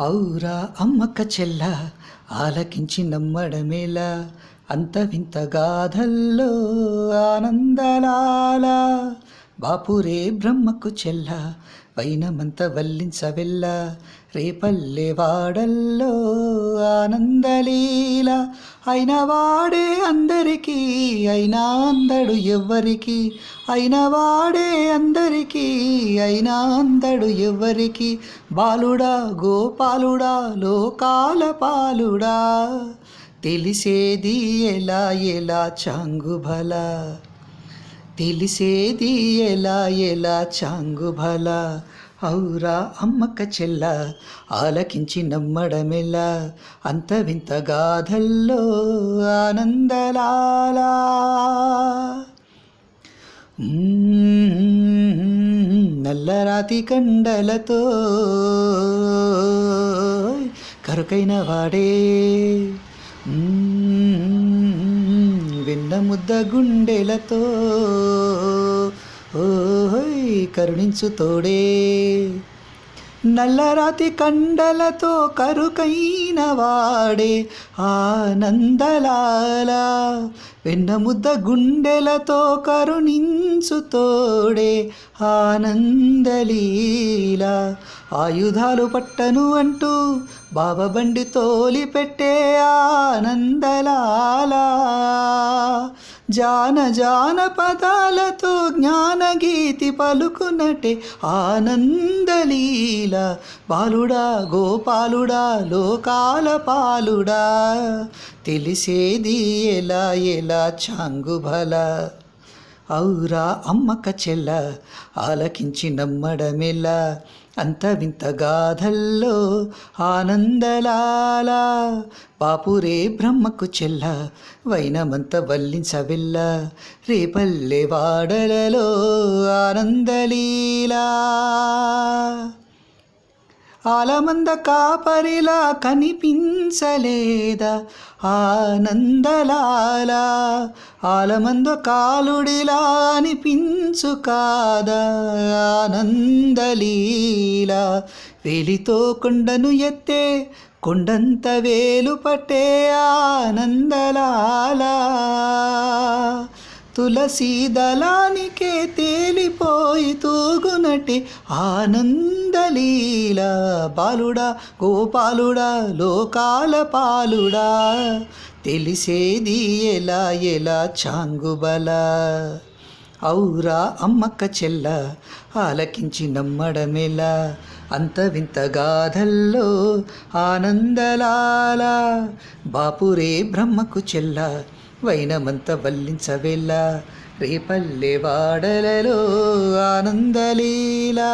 ఔరా అమ్మక్క చెల్ల ఆలకించి నమ్మడమేలా అంత వింత గాథల్లో ఆనందలాల. బాపురే బ్రహ్మకు చెల్ల వైనమంత వల్లించవెల్ల రేపల్లె వాడల్లో ఆనందలీల. అయిన వాడే అందరికీ అయినా అందడు ఎవ్వరికి. అయిన వాడే అందరికీ అయినా అందడు ఎవ్వరికి. బాలుడా గోపాలుడా లోకాల పాలుడా. తెలిసేది ఎలా ఎలా చాంగుభల. తెలిసేది ఎలా ఎలా చాంగుబల ఔరా అమ్మక చెల్ల ఆలకించి నమ్మడమెలా అంత వింత గాథల్లో ఆనందలాలా. నల్లరాతి కండలతో కరుకైన వాడే. వెన్న ముద్ద గుండెలతో ఓహోయ్ కరుణించు తోడే. నల్లరాతి కండలతో కరుకైన వాడే ఆనందలాల. వెన్నముద్ద గుండెలతో కరుణించు తోడే ఆనందలీల. ఆయుధాలు పట్టను అంటూ బాబబండి తోలి పెట్టే ఆనందలాలా. జాన జాన పదాలతో జ్ఞానగీతి పలుకునటే ఆనందలీల. బాలుడా గోపాలుడా లోకాల పాలుడా. తెలిసేది ఎలా ఎలా చాంగుభల. ఔరా అమ్మక చెల్ల ఆలకించి నమ్మడమెల్ల అంత వింత గాథల్లో ఆనందలాల. పాపురే బ్రహ్మకు చెల్ల వైనమంత వల్లించవెల్ల రేపల్లె వాడలలో ఆనందలీలా. ఆలమంద కాపరిలా కనిపించలేదా? ఆనందలాల ఆలమంద కాలుడిలా అనిపించు కాదా? ఆనందలీల వేలితో కొండను ఎత్తే కొండంత వేలు పట్టే ఆనందలాలా. తులసి దళానికే తేలిపోయి తూగునటి ఆనందలీల బాలుడా గోపాలుడా లోకాల పాలుడా. తెలిసేది ఎలా ఎలా చాంగుబల. ఔరా అమ్మక్క చెల్ల ఆలకించి నమ్మడమెలా అంత వింత గాథల్లో ఆనందలాల. బాపురే బ్రహ్మకు చెల్ల వైనమంత వల్లించవెల్లా. రేపల్లె వాడలలో ఆనందలీలా.